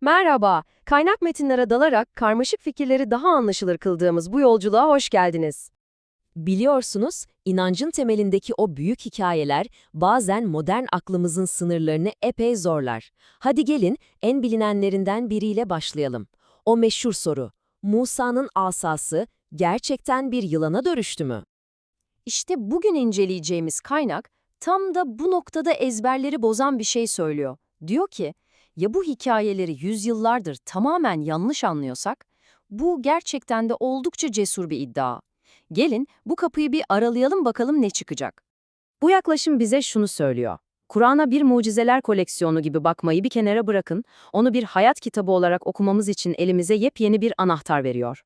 Merhaba, kaynak metinlere dalarak karmaşık fikirleri daha anlaşılır kıldığımız bu yolculuğa hoş geldiniz. Biliyorsunuz, inancın temelindeki o büyük hikayeler bazen modern aklımızın sınırlarını epey zorlar. Hadi gelin en bilinenlerinden biriyle başlayalım. O meşhur soru, Musa'nın asası gerçekten bir yılana dönüştü mü? İşte bugün inceleyeceğimiz kaynak tam da bu noktada ezberleri bozan bir şey söylüyor. Diyor ki, ya bu hikayeleri yüzyıllardır tamamen yanlış anlıyorsak, bu gerçekten de oldukça cesur bir iddia. Gelin bu kapıyı bir aralayalım bakalım ne çıkacak. Bu yaklaşım bize şunu söylüyor. Kur'an'a bir mucizeler koleksiyonu gibi bakmayı bir kenara bırakın, onu bir hayat kitabı olarak okumamız için elimize yepyeni bir anahtar veriyor.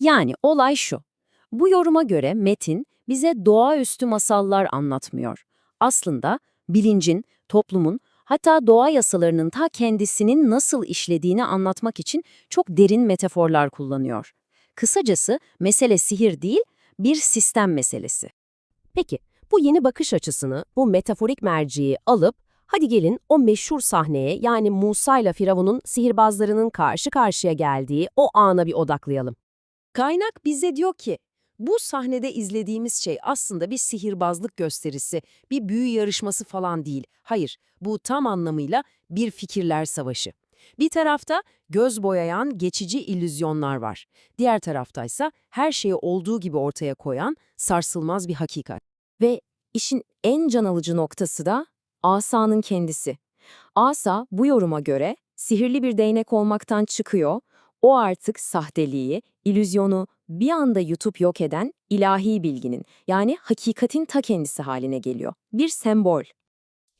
Yani olay şu. Bu yoruma göre metin bize doğaüstü masallar anlatmıyor. Aslında bilincin, toplumun, hatta doğa yasalarının ta kendisinin nasıl işlediğini anlatmak için çok derin metaforlar kullanıyor. Kısacası mesele sihir değil, bir sistem meselesi. Peki, bu yeni bakış açısını, bu metaforik merciyi alıp, hadi gelin o meşhur sahneye yani Musa ile Firavun'un sihirbazlarının karşı karşıya geldiği o ana bir odaklayalım. Kaynak bize diyor ki, bu sahnede izlediğimiz şey aslında bir sihirbazlık gösterisi, bir büyü yarışması falan değil. Hayır, bu tam anlamıyla bir fikirler savaşı. Bir tarafta göz boyayan geçici illüzyonlar var. Diğer taraftaysa her şeyi olduğu gibi ortaya koyan sarsılmaz bir hakikat. Ve işin en can alıcı noktası da asanın kendisi. Asa bu yoruma göre sihirli bir değnek olmaktan çıkıyor, o artık sahteliği, ilüzyonu bir anda yutup yok eden ilahi bilginin yani hakikatin ta kendisi haline geliyor. Bir sembol.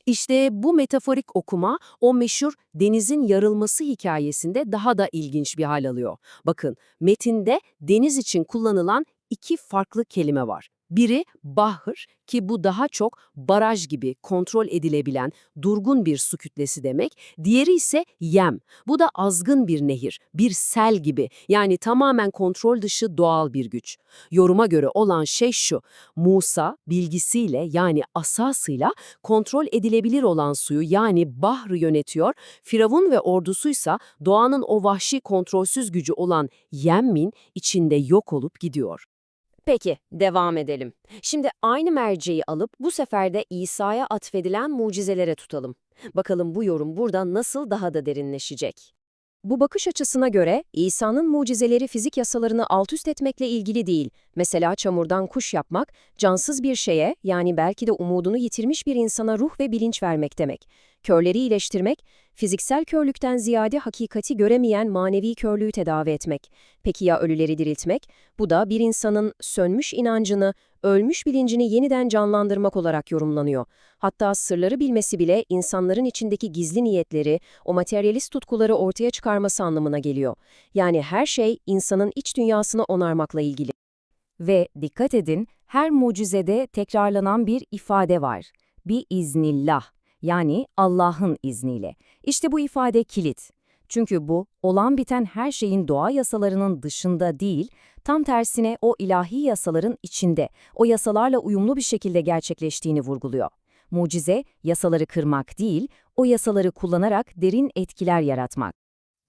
İşte bu metaforik okuma o meşhur denizin yarılması hikayesinde daha da ilginç bir hal alıyor. Bakın metinde deniz için kullanılan iki farklı kelime var. Biri bahır ki bu daha çok baraj gibi kontrol edilebilen durgun bir su kütlesi demek. Diğeri ise yem. Bu da azgın bir nehir, bir sel gibi yani tamamen kontrol dışı doğal bir güç. Yoruma göre olan şey şu, Musa bilgisiyle yani asasıyla kontrol edilebilir olan suyu yani bahrı yönetiyor, Firavun ve ordusuysa doğanın o vahşi kontrolsüz gücü olan Yemmin içinde yok olup gidiyor. Peki, devam edelim. Şimdi aynı merceği alıp bu sefer de İsa'ya atfedilen mucizelere tutalım. Bakalım bu yorum burada nasıl daha da derinleşecek. Bu bakış açısına göre İsa'nın mucizeleri fizik yasalarını altüst etmekle ilgili değil. Mesela çamurdan kuş yapmak, cansız bir şeye yani belki de umudunu yitirmiş bir insana ruh ve bilinç vermek demek. Körleri iyileştirmek, fiziksel körlükten ziyade hakikati göremeyen manevi körlüğü tedavi etmek. Peki ya ölüleri diriltmek? Bu da bir insanın sönmüş inancını, ölmüş bilincini yeniden canlandırmak olarak yorumlanıyor. Hatta sırları bilmesi bile insanların içindeki gizli niyetleri, o materyalist tutkuları ortaya çıkarması anlamına geliyor. Yani her şey insanın iç dünyasını onarmakla ilgili. Ve dikkat edin, her mucizede tekrarlanan bir ifade var. Bir iznillah, yani Allah'ın izniyle. İşte bu ifade kilit. Çünkü bu, olan biten her şeyin doğa yasalarının dışında değil, tam tersine o ilahi yasaların içinde, o yasalarla uyumlu bir şekilde gerçekleştiğini vurguluyor. Mucize, yasaları kırmak değil, o yasaları kullanarak derin etkiler yaratmak.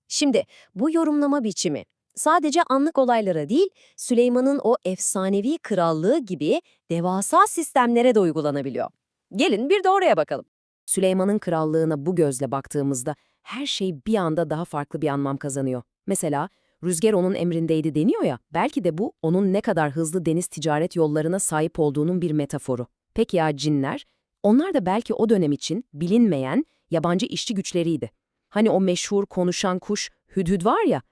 Şimdi bu yorumlama biçimi sadece anlık olaylara değil, Süleyman'ın o efsanevi krallığı gibi devasa sistemlere de uygulanabiliyor. Gelin bir de oraya bakalım. Süleyman'ın krallığına bu gözle baktığımızda her şey bir anda daha farklı bir anlam kazanıyor. Mesela rüzgar onun emrindeydi deniyor ya, belki de bu onun ne kadar hızlı deniz ticaret yollarına sahip olduğunun bir metaforu. Peki ya cinler? Onlar da belki o dönem için bilinmeyen yabancı işçi güçleriydi. Hani o meşhur konuşan kuş Hüdhüd var ya,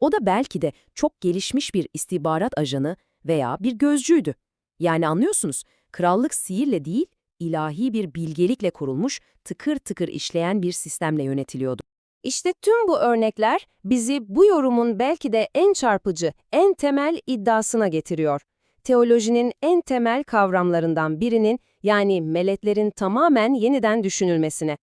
o da belki de çok gelişmiş bir istihbarat ajanı veya bir gözcüydü. Yani anlıyorsunuz, krallık sihirle değil, ilahi bir bilgelikle kurulmuş, tıkır tıkır işleyen bir sistemle yönetiliyordu. İşte tüm bu örnekler bizi bu yorumun belki de en çarpıcı, en temel iddiasına getiriyor. Teolojinin en temel kavramlarından birinin yani meleklerin tamamen yeniden düşünülmesine.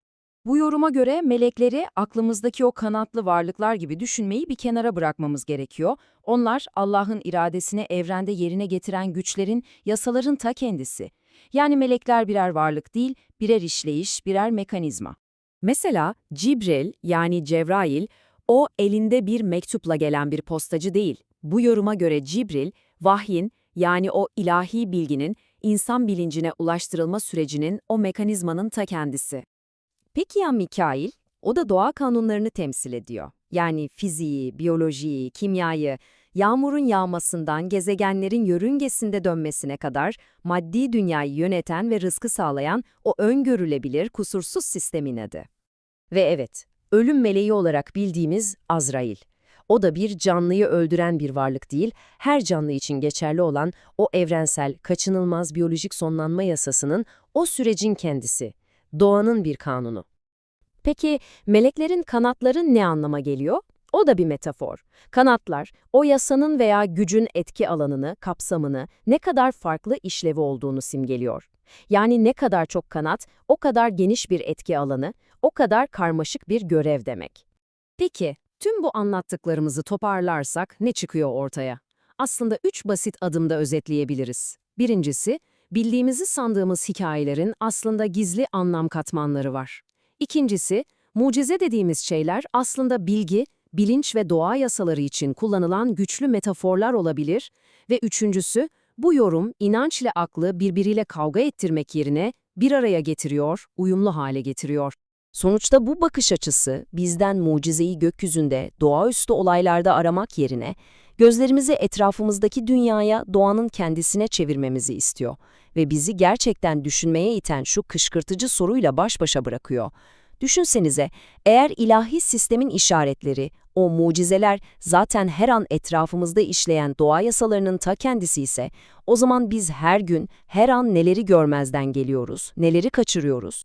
Bu yoruma göre melekleri aklımızdaki o kanatlı varlıklar gibi düşünmeyi bir kenara bırakmamız gerekiyor. Onlar Allah'ın iradesini evrende yerine getiren güçlerin, yasaların ta kendisi. Yani melekler birer varlık değil, birer işleyiş, birer mekanizma. Mesela Cibril yani Cebrail O elinde bir mektupla gelen bir postacı değil. Bu yoruma göre Cibril, vahyin yani o ilahi bilginin insan bilincine ulaştırılma sürecinin o mekanizmanın ta kendisi. Peki ya Mikail? O da doğa kanunlarını temsil ediyor. Yani fiziği, biyolojiyi, kimyayı, yağmurun yağmasından gezegenlerin yörüngesinde dönmesine kadar maddi dünyayı yöneten ve rızkı sağlayan o öngörülebilir, kusursuz sistemin adı. Ve evet, ölüm meleği olarak bildiğimiz Azrail. O da bir canlıyı öldüren bir varlık değil, her canlı için geçerli olan o evrensel, kaçınılmaz biyolojik sonlanma yasasının o sürecin kendisi, doğanın bir kanunu. Peki meleklerin kanatları ne anlama geliyor? O da bir metafor. Kanatlar, o yasanın veya gücün etki alanını, kapsamını, ne kadar farklı işlevi olduğunu simgeliyor. Yani ne kadar çok kanat, o kadar geniş bir etki alanı, o kadar karmaşık bir görev demek. Peki, tüm bu anlattıklarımızı toparlarsak ne çıkıyor ortaya? Aslında üç basit adımda özetleyebiliriz. Birincisi, bildiğimizi sandığımız hikayelerin aslında gizli anlam katmanları var. İkincisi, mucize dediğimiz şeyler aslında bilgi, bilinç ve doğa yasaları için kullanılan güçlü metaforlar olabilir ve üçüncüsü, bu yorum inanç ile aklı birbiriyle kavga ettirmek yerine bir araya getiriyor, uyumlu hale getiriyor. Sonuçta bu bakış açısı bizden mucizeyi gökyüzünde, doğaüstü olaylarda aramak yerine gözlerimizi etrafımızdaki dünyaya, doğanın kendisine çevirmemizi istiyor ve bizi gerçekten düşünmeye iten şu kışkırtıcı soruyla baş başa bırakıyor. Düşünsenize, eğer ilahi sistemin işaretleri, o mucizeler zaten her an etrafımızda işleyen doğa yasalarının ta kendisi ise, o zaman biz her gün, her an neleri görmezden geliyoruz, neleri kaçırıyoruz?